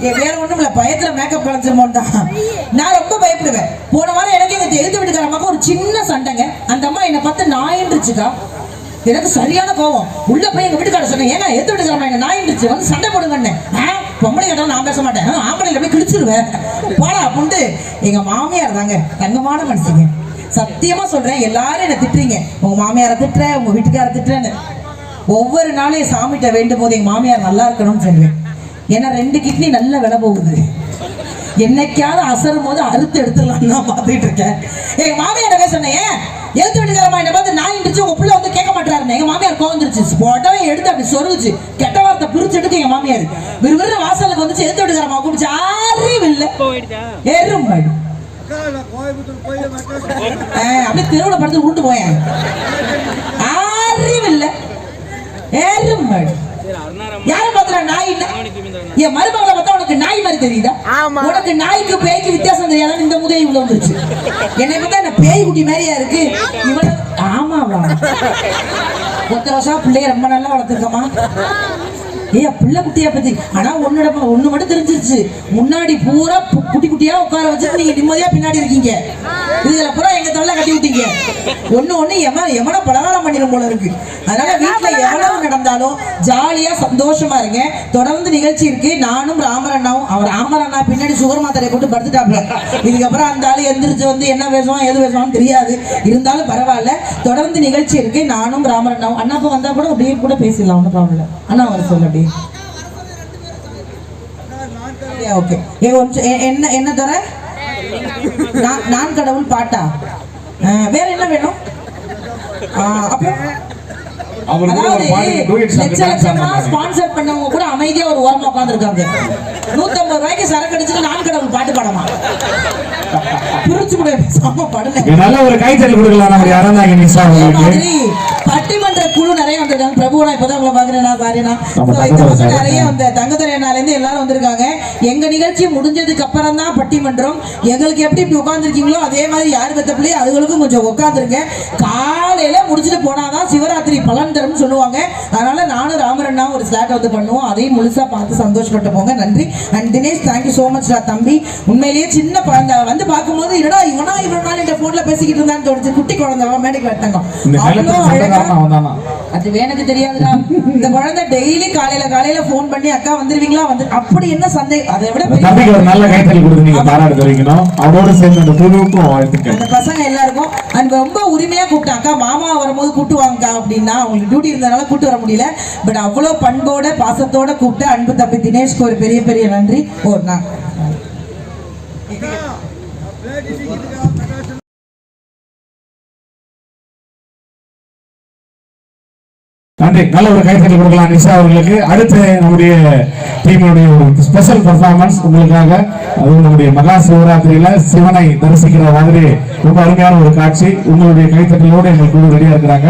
என் வேற ஒண்ணும் இல்ல பயத்துல மேக்கப் கலைஞ்சிருமோன்னு தான் நான் ரொம்ப பயப்படுவேன். போன வாரம் எனக்கு எங்க எழுத்து வீட்டுக்கார அம்மாக்கு ஒரு சின்ன சண்டைங்க. அந்த அம்மா என்னை பார்த்து நாயின்றுச்சுக்கா. எனக்கு சரியான கோவம் உள்ள போய் எங்க வீட்டுக்கார சொன்னேன் ஏன்னா எழுத்து வீட்டுக்கார அம்மா என்ன நாயின்றுச்சு? வந்து சண்டை போடுங்கன்னு. ஆ, பொம்பளை கேட்டாலும் நான் பேச மாட்டேன். ஆம்பளை போய் கிழிச்சிருவேன். போடா அப்படின்ட்டு எங்க மாமியார் தாங்க தங்கமான மனுஷங்க. சத்தியமா சொல்றேன் எல்லாரும் என்ன திட்டுறீங்க. உங்க மாமியாரை திட்டுற உங்க வீட்டுக்கார திட்டுறேன்னு. ஒவ்வொரு நாளையும் சாமிகிட்ட வேண்டும் போது எங்க மாமியார் நல்லா இருக்கணும்னு சொல்லுவேன். ஏன்னா ரெண்டு கிட்னி நல்ல விலை போகுது. என்னைக்காவது அசரும் போது அறுத்து எடுத்துடலாம் தான் பார்த்துட்டு இருக்கேன். எங்க மாமியார் பேச சொன்னேன் எழுத்து வீட்டுக்காரமா என்ன பார்த்து நான் இருந்துச்சு உங்க பிள்ளை வந்து கேட்க மாட்டாருன்னு எங்க மாமியார் கோந்துருச்சு போட்டோவே எடுத்து அப்படி சொருச்சு கெட்ட வார்த்தை பிரிச்சு எடுக்க எங்க மாமியார். விறுவிறு வாசலுக்கு வந்துச்சு எழுத்து வீட்டுக்காரமா கூப்பிச்சு அறிவு இல்லை எருமாடி ஆ, அப்படியே தெருவுல படுத்து உருண்டு போயேன். அறிவு இல்லை எருமாடி யாரை பாத்துறா நாய்? என் மருமகளை பார்த்தா உனக்கு நாய் மாதிரி தெரியுதா? உனக்கு நாய்க்கு பேய்க்கு வித்தியாசம் தெரியாதான்னு இந்த முதல் இவ்வளவு வந்துருச்சு. என்னை பார்த்தா என்ன பேய் குட்டி மாதிரியா இருக்கு. இவன ஆமாவா ஒத்த வருஷம் பிள்ளைய ரொம்ப நல்லா வளர்த்துருக்கமா ஏய் பிள்ளை குட்டியா பத்தி ஆனா ஒன்னோட ஒண்ணு மட்டும் தெரிஞ்சிருச்சு. முன்னாடி பூரா குட்டி குட்டியா உட்கார வச்சுட்டு நீங்க நிம்மதியா பின்னாடி இருக்கீங்க. இதுல பூரா எங்க தொல்லை கட்டி விட்டீங்க. ஒண்ணு ஒண்ணு எம எமன பலகாரம் பண்ணிடும் போல இருக்கு. அதனால வீட்டுல எவ்வளவு நடந்தாலும் ஜாலியா சந்தோஷமா இருங்க. தொடர்ந்து நிகழ்ச்சி இருக்கு. நானும் ராமர் அண்ணாவும் அவர் ராமர் அண்ணா பின்னாடி சுகர் மாத்திரை போட்டு படுத்துட்டாப்ல இதுக்கப்புறம் அந்த ஆளு எந்திரிச்சு வந்து என்ன பேசுவான் எது பேசுவான்னு தெரியாது. இருந்தாலும் பரவாயில்ல. தொடர்ந்து நிகழ்ச்சி இருக்கு. நானும் ராமர் அண்ணாவும் அண்ணா அப்பா வந்தா கூட அப்படியே கூட பேசிடலாம் ஒன்றும் ப்ராப்ளம் அண்ணா வர சொல்லு அப்படியே. ஓகே என்ன என்ன தர? நான் கடவுள் பாட்டா? வேற என்ன வேணும். ஸ்பான்சர் பண்ணவங்க கூட அமைதியா ஒரு ஓரமா உட்காந்துருக்காங்க நூத்தம்பது ரூபாய்க்கு சரக்கு அடிச்சுட்டு நான் கடவுள் பாட்டு பாடமா? பிரிச்சு கூட பேசாம படுங்க இங்க நல்ல ஒரு கைத்தறி கொடுக்கலாம் நம்ம யாராவது நிஷா அதே உங்களுக்கு மாதிரி பட்டிமன்ற குழு நிறைய வந்திருக்காங்க. பிரபு நான் இப்பதான் உங்களை பாக்குறேன் So, இந்த சார். நிறைய வந்த தங்கத்துறையினால இருந்து எல்லாரும் வந்திருக்காங்க. எங்க நிகழ்ச்சி முடிஞ்சதுக்கு அப்புறம் தான் பட்டிமன்றம். எங்களுக்கு எப்படி இப்படி உட்காந்துருக்கீங்களோ அதே மாதிரி யார் பெத்த பிள்ளை அதுகளுக்கும் கொஞ்சம் உட்காந்துருங்க காலையில முடிச்சுட்டு போனாதான் சிவராத்திரி பலன் தரும்னு சொல்லுவாங்க. அதனால நானும் ராமரண்ணா ஒரு ஸ்லாட் வந்து பண்ணுவோம். அதையும் முழுசா பார்த்து சந்தோஷப்பட்டு போங்க. நன்றி. And Dinesh thank you so much தம்பி. உண்மையிலேயே சின்ன குழந்தை. வந்து பார்க்கும்போது என்னடா இவனா போன்ல பேசிக்கிட்டு இருந்தான்னு தோணுச்சு. குட்டி குழந்தை மேடைக்கு வந்தானா அது எனக்கு தெரியாதுடா. இந்த குழந்தை டெய்லி காலையில காலையில ஃபோன் பண்ணி அக்கா வந்துருவீங்களா? வந்து அப்படி என்ன சந்தேகம்? அதை விட நல்ல கைத்தறி கொடுத்து நீங்க பாராட்டு தெரிவிக்கணும். அவரோட சேர்ந்து அந்த குழுவுக்கும் வாழ்த்துக்கள். அந்த பசங்க எல்லாருக்கும் அண்ட் ரொம்ப உரிமையா கூப்பிட்டேன் அக்கா மாமா வரும்போது கூட்டு வாங்கக்கா அப்படின்னா அவங்களுக்கு டியூட்டி இருந்தனால கூட்டு வர முடியல. பட் அவ்வளோ பண்போட பாசத்தோட கூப்பிட்டு அன்பு தம்பி தினேஷ்க்கு ஒரு பெரிய பெரிய நன்றி. ஓ நான் நன்றி. நல்ல ஒரு கைத்தறி கொடுக்கலாம் நிஷா அவர்களுக்கு. அடுத்து நம்முடைய டீமுடைய ஒரு ஸ்பெஷல் பர்ஃபார்மன்ஸ் உங்களுக்காக. அதுவும் நம்முடைய மகா சிவராத்திரியில சிவனை தரிசிக்கிற மாதிரி ரொம்ப அருமையான ஒரு காட்சி. உங்களுடைய கைத்தட்டலோடு எங்கள் குழு ரெடியா இருக்கிறாங்க.